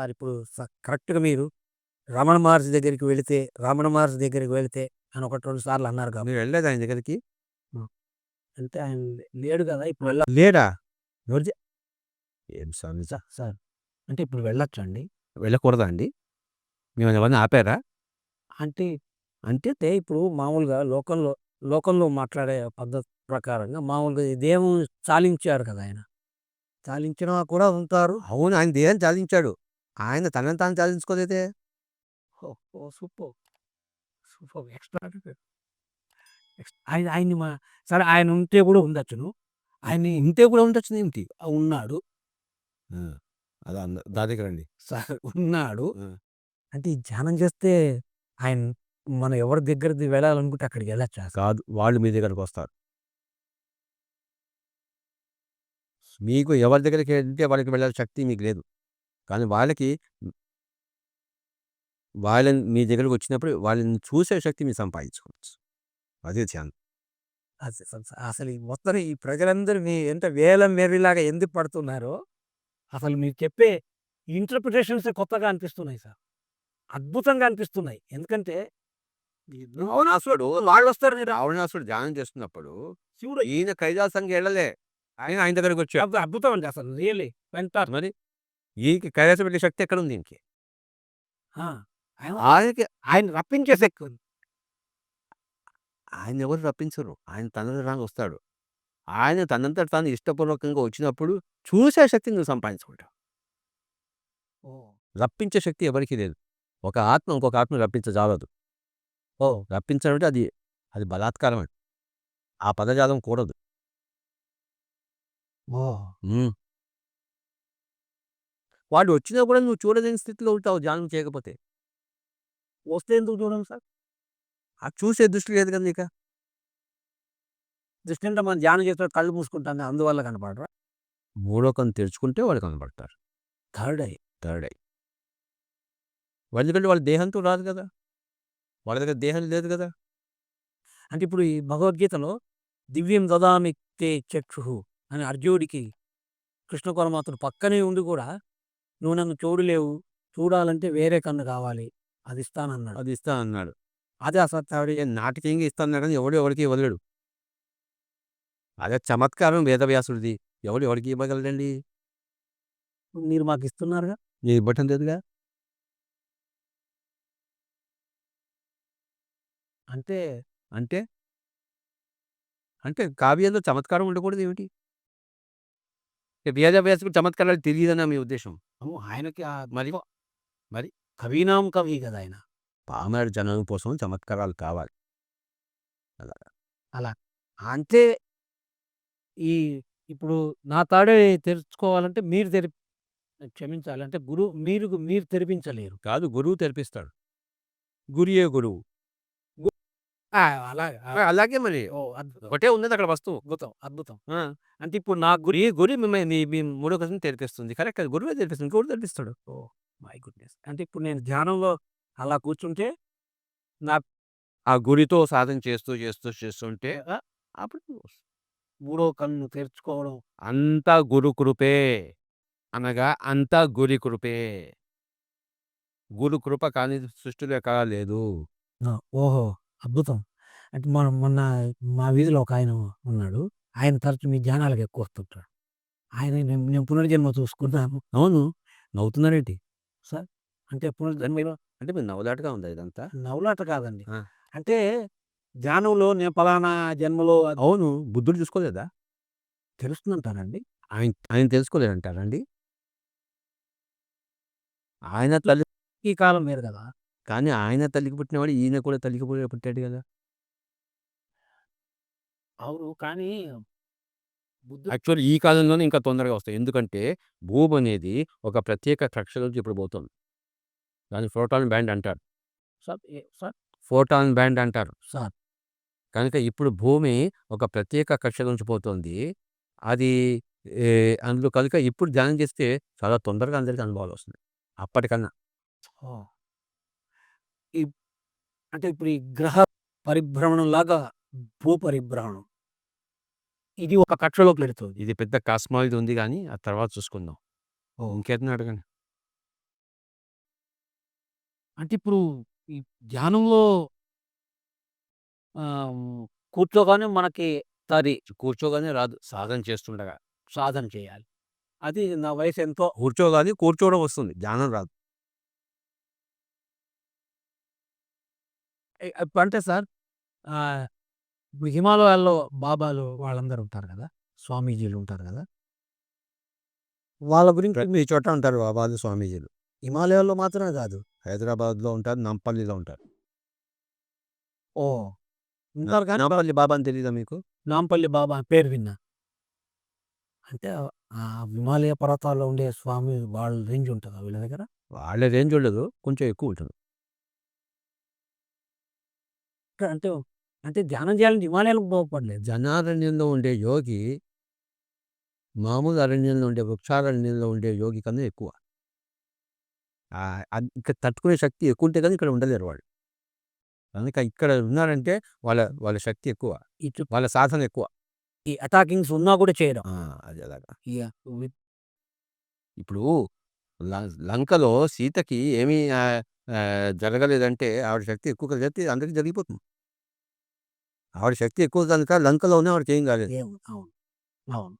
Sir ఇప్పుడు కరెక్ట్‌గా మీరు రమణ మహర్షి దగ్గరికి వెళితే, రమణ మహర్షి దగ్గరికి వెళితే అని ఒకటి 2 సార్లు అన్నారు మీరు వెళ్ళలేదా ఆయన దగ్గరికి? అంటే ఆయన లేడు కదా! ఇప్పుడు వెళ్ళ లేడా? ఎవరు చె ఏం స్వామి సార్ సార్ అంటే ఇప్పుడు వెళ్ళొచ్చండి? వెళ్ళకూడదా అండి? మిమ్మల్ని ఎవరైనా ఆపారా? అంటే అంటే ఇప్పుడు మామూలుగా లోకంలో లోకంలో మాట్లాడే పద్ధతి ప్రకారంగా మామూలుగా దేహం చాలించారు కదా ఆయన. చాలించిన కూడా ఉంటారు. అవును. ఆయన దేహం చాలించాడు. ఆయన తనని తాను చాలించుకోలేదే. Oh! Oh! Super. Super extraordinary. X ఆయన ఆయన్ని మా సరే ఆయన ఉంటే కూడా ఉండొచ్చును. ఆయన్ని ఉంటే కూడా ఉండొచ్చునేమిటి? ఆ! ఉన్నాడు. నా దగ్గర రండి. సార్ ఉన్నాడు. అంటే ఈ ధ్యానం చేస్తే ఆయన మనం ఎవరి దగ్గరికి వెళ్ళాలనుకుంటే అక్కడికి వెళ్ళొచ్చా? కాదు. వాళ్ళు మీ దగ్గరకొస్తారు. మీకు ఎవరి దగ్గరికి వెళ్తే వాళ్ళకి వెళ్ళే శక్తి మీకు లేదు. కానీ వాళ్ళకి. వాళ్ళని మీ దగ్గరకొచ్చినప్పుడు వాళ్ళని చూసే శక్తి మీరు సంపాదించుకోవచ్చు. అదే ధ్యానం. అస అసలు ఈ మొత్తం ఈ ప్రజలందరూ మీ ఎంత వేలం వెర్రిలాగా ఎందుకు పడుతున్నారో, అసలు మీరు చెప్పే ఇంటర్ప్రిటేషన్సే కొత్తగా అనిపిస్తున్నాయి సార్. అద్భుతంగా అనిపిస్తున్నాయి. ఎందుకంటే ఈ రావణాసురుడు వాళ్ళొస్తారు మీరు రావణాసురుడు ధ్యానం చేస్తున్నప్పుడు శివుడు ఈయన కైలాసంకి వెళ్ళలే. ఆయన ఆయన దగ్గరకొచ్చాడు. అద్భు అద్భుతం అండి అసలు రియల్లీ ఫెంటాస్టిక్. మరి ఈయనకి కైలాసం వెళ్ళే శక్తి ఎక్కడుంది ఈయనకి? ఆ! ఆయన ఆయనకి ఆయన రప్పించే శక్తి ఉంది. ఆయన ఎవరు రప్పించరు. ఆయన తనంతట తాను వస్తాడు. ఆయన తనంతట తాను ఇష్టపూర్వకంగా వచ్చినప్పుడు చూసే శక్తిని నువ్వు సంపాదించుకుంటావు. రప్పించే శక్తి ఎవరికీ లేదు. ఒక ఆత్మ ఇంకొక ఆత్మని రప్పించజాలదు. ఓహ్! రప్పించడం అంటే అది అది బలాత్కారం. ఆ పదజాలం కూడదు. ఓహ్! వాడు వచ్చినా కూడా నువ్వు చూడలేని స్థితిలో ఉంటావు ధ్యానం చేయకపోతే. వస్తే ఎందుకు చూడం సార్? ఆ చూసే దృష్టి లేదు కదా నీక. దృష్టి అంటే మనం ధ్యానం చేసేటప్పుడు కళ్ళు మూసుకుంటాం అందువల్ల కనపడరా? మూడో కన్ను తెరుచుకుంటే వాళ్ళు కనపడతారు. Third eye. Third eye. ఎందుకంటే వాళ్ళ దేహంతో రాదు కదా! వాళ్ళ దగ్గర దేహం లేదు కదా! అంటే ఇప్పుడు ఈ భగవద్గీతలో దివ్యం దదామి తే చక్షుః అని అర్జునుడికి కృష్ణ పరమాత్ముడు పక్కనే ఉండి కూడా నువ్వు నన్ను చూడలేవు. చూడాలంటే వేరే కన్ను కావాలి. అది ఇస్తానన్నాడు. అది ఇస్తానన్నాడు. అదే అసత్యావిడి ఏ నాటకీయంగా ఇస్తానన్నాడు కానీ ఎవడు ఎవరికీ ఇవ్వలేడు. అదే చమత్కారం వేదవ్యాసుడిది. ఎవడు ఎవడికి ఇవ్వగలడండి? మీరు మాకు ఇస్తున్నారుగా. నేను ఇవ్వటం లేదుగా. అంటే అంటే? అంటే కావ్యంలో చమత్కారం ఉండకూడదు ఏమిటి? వేదవ్యాసుడికి చమత్కారాలు తెలియదనా మీ ఉద్దేశం? ఆయనకి మరి? మరి? కవీనాం కవి కదా ఆయన. పామర జనం కోసం చమత్కారాలు కావాలి. అలాగా. అలా. అంటే ఈ ఇప్పుడు నా తాడే తెరుచుకోవాలంటే మీరు తెరి క్షమించాలి. అంటే గురువు మీరు మీరు తెరిపించలేరు. కాదు గురువు తెరిపిస్తాడు. గురియే గురువు. ఆ! అలాగా. ఆ! అలాగే మరి. ఓహ్! అద్భుతం. ఒకటే ఉన్నది అక్కడ వస్తువు. అద్భుతం. అద్భుతం. ఆ! అంటే ఇప్పుడు నా గురి గురి గురి మిమ్మల్ని మీ మీ మూడో కన్ను తెరిపిస్తుంది. కరెక్ట్ అది గురువే తెరిపిస్తుంది. ఇంకెవడు తెరిపిస్తాడు? ఓహ్! My goodness. అంటే ఇప్పుడు నేను ధ్యానంలో అలా కూర్చుంటే నా ఆ గురితో సాధన చేస్తూ చేస్తూ చేస్తుంటే ఆ! అప్పుడు మూడో కన్ను తెరుచుకోవడం అంతా గురు కృపే. అనగా అంతా గురి కృపే. గురు కృప కాని సృష్టిలో ఎక్కడా లేదు. ఆ! ఓహో! అద్భుతం. అంటే మనం మొన్న మా వీధిలో ఒక ఆయన ఉన్నాడు. ఆయన తరచు మీ ధ్యానాలకు ఎక్కువ వస్తుంటాడు. ఆయన నేను నేను పునర్జన్మ చూసుకున్నాను. అవును. నవ్వుతున్నారేంటి? సార్ అంటే పునర్జన్మలో అంటే మీరు నవ్వులాటగా ఉందా ఇదంతా? నవ్వులాట కాదండి. ఆ! అంటే ధ్యానంలో నేను పలానా జన్మలో అది అవును. బుద్ధుడు చూసుకోలేదా? తెలుస్తుందంటారండి. ఆయన ఆయన తెలుసుకోలేదంటారండి? ఆయన తల్లి ఈ కాలం వేరు కదా! కానీ ఆయన తల్లికి పుట్టినవాడు ఈయన కూడా తల్లికి పు పుట్టాడు కదా! అవును. కానీ బుద్ధుడు యాక్చువల్లీ ఈ కాలంలోనే ఇంకా తొందరగా వస్తాయి. ఎందుకంటే భూమి అనేది ఒక ప్రత్యేక కక్షలోంచి ఇప్పుడు పోతుంది. దాన్ని ఫోటాన్ బ్యాండ్ అంటారు. సార్ ఏ సార్ ఫోటాన్ బ్యాండ్ అంటారు. సార్ కనుక ఇప్పుడు భూమి ఒక ప్రత్యేక కక్షలోంచి పోతుంది. అది అందులో కనుక ఇప్పుడు ధ్యానం చేస్తే చాలా తొందరగా అందరికి అనుభవాలు వస్తున్నాయి. అప్పటికన్నా. ఓహ్! ఈ అంటే ఇప్పుడు ఈ గ్రహ పరిభ్రమణంలాగా భూ పరిభ్రమణం. ఇది ఒక కక్షలోకి వెళుతుంది. ఇది పెద్ద కాస్మాయిడ్ ఉంది గానీ ఆ తర్వాత చూసుకుందాం. ఓహ్! ఇంకేదైనా అడగండి. అంటే ఇప్పుడు ఈ ధ్యానంలో కూర్చోగానే మనకి తరి కూర్చోగానే రాదు. సాధన చేస్తుండగా. సాధన చేయాలి. అది నా వయసు ఎంతో కూర్చోగానే కూర్చోవడం వస్తుంది. ధ్యానం రాదు. అంటే సార్ హిమాలయాల్లో బాబాలు వాళ్ళందరూ ఉంటారు కదా! స్వామీజీలు ఉంటారు కదా! వాళ్ళ గురించి ప్రతి చోట ఉంటారు బాబాలు, స్వామీజీలు. హిమాలయాల్లో మాత్రమే కాదు. హైదరాబాద్‌లో ఉంటారు. నాంపల్లిలో ఉంటారు. ఓహ్! ఉంటారు కానీ నాంపల్లి బాబా అని తెలీదా మీకు? నాంపల్లి బాబా పేరు విన్నా. అంటే ఆ హిమాలయ పర్వతాల్లో ఉండే స్వామి వాళ్ళ రేంజ్ ఉంటదా వీళ్ళ దగ్గర? వాళ్ళ రేంజ్ ఉండదు. కొంచెం ఎక్కువ ఉంటుంది. అంటే అంటే ధ్యానం చేయాలంటే హిమాలయాలకు పోపడలేదు. జనారణ్యంలో ఉండే యోగి మామూలు అరణ్యంలో ఉండే వృక్షారణ్యంలో ఉండే యోగి కన్నా ఎక్కువ. ఆహ్, అది ఇంకా తట్టుకునే శక్తి ఎక్కువ ఉంటే గాని ఇక్కడ ఉండలేరు వాళ్ళు. కనుక ఇక్కడ ఉన్నారంటే వాళ్ళ వాళ్ళ శక్తి ఎక్కువ. ఇటు వాళ్ళ సాధన ఎక్కువ. ఈ అటాకింగ్స్ ఉన్నా కూడా చేయడం. అది అలాగా. ఇప్పుడు లంకలో సీతకి ఏమీ జరగలేదంటే ఆవిడ శక్తి ఎక్కువ కలిగితే అందరికి జరిగిపోతుంది. ఆవిడ శక్తి ఎక్కువ కనుక లంకలోనే ఆవిడ చేయం కాలేదు. అవును. అవును.